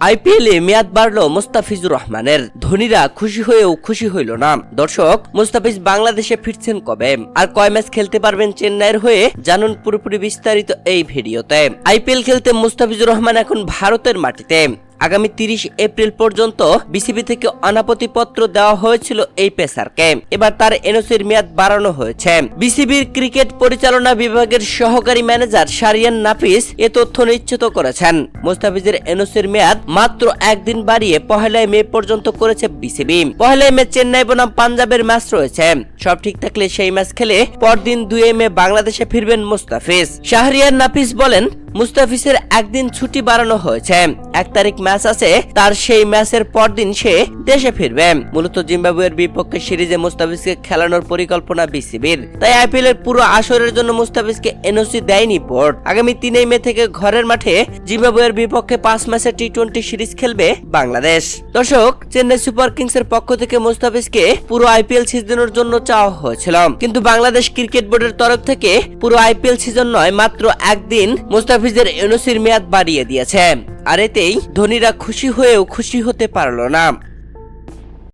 আইপিএলে মেয়াদ বাড়ল মোস্তাফিজুর রহমানের। ধনীরা খুশি হয়েও খুশি হইল না। দর্শক, মোস্তাফিজ বাংলাদেশে ফিরছেন কবে? আর কয় ম্যাচ খেলতে পারবেন চেন্নাইয়ের হয়ে? জানুন পুরোপুরি বিস্তারিত এই ভিডিওতে। আইপিএল খেলতে মোস্তাফিজুর রহমান এখন ভারতের মাটিতে। আগামী তিরিশ এপ্রিল পর্যন্ত বিসিবি থেকে অনাপত্তি পত্র দেওয়া হয়েছিল এই পেসারকে। এবার তার এনওসির মেয়াদ বাড়ানো হয়েছে। বিসিবির ক্রিকেট পরিচালনা বিভাগের সহকারী ম্যানেজার সারিয়ান নাফিস এ তথ্য নিশ্চিত করেছেন। মোস্তাফিজের এনওসির মেয়াদ মাত্র একদিন বাড়িয়ে পহেলাই মে পর্যন্ত করেছে বিসিবি। পহেলাই মে চেন্নাই বনাম পাঞ্জাবের ম্যাচ রয়েছে। সব ঠিক থাকলে সেই ম্যাচ খেলে পরদিন দুই মে বাংলাদেশে ফিরবেন মুস্তাফিজ। শাহরিয়ার নাফিস বলেন মুস্তাফিজের একদিন ছুটি বাড়ানো হয়েছে। এক তারিখ ম্যাচ আছে, তার সেই ম্যাচের পরদিন সে দেশে ফিরবে। মূলত জিম্বাবুয়ের বিপক্ষে সিরিজে মুস্তাফিজকে খেলানোর পরিকল্পনা বিসিবির। তাই আইপিএল এর পুরো আসরের জন্য মুস্তাফিজকে এনওসি দেয়নি বোর্ড। আগামী তিনই মে থেকে ঘরের মাঠে জিম্বাবুয়ের বিপক্ষে পাঁচ ম্যাচের টি টোয়েন্টি সিরিজ খেলবে বাংলাদেশ। দর্শক, চেন্নাই সুপার কিংস এর পক্ষ থেকে মুস্তাফিজকে পুরো আইপিএল সিজনের জন্য চাওয়া হয়েছিল। কিন্তু বাংলাদেশ ক্রিকেট বোর্ডের তরফ থেকে পুরো আইপিএল সিজন নয়, মাত্র একদিন মুস্তাফিজের এনওসির মেয়াদ বাড়িয়ে দিয়েছে। আর এতেই ধনীরা খুশি হয়েও খুশি হতে পারল না।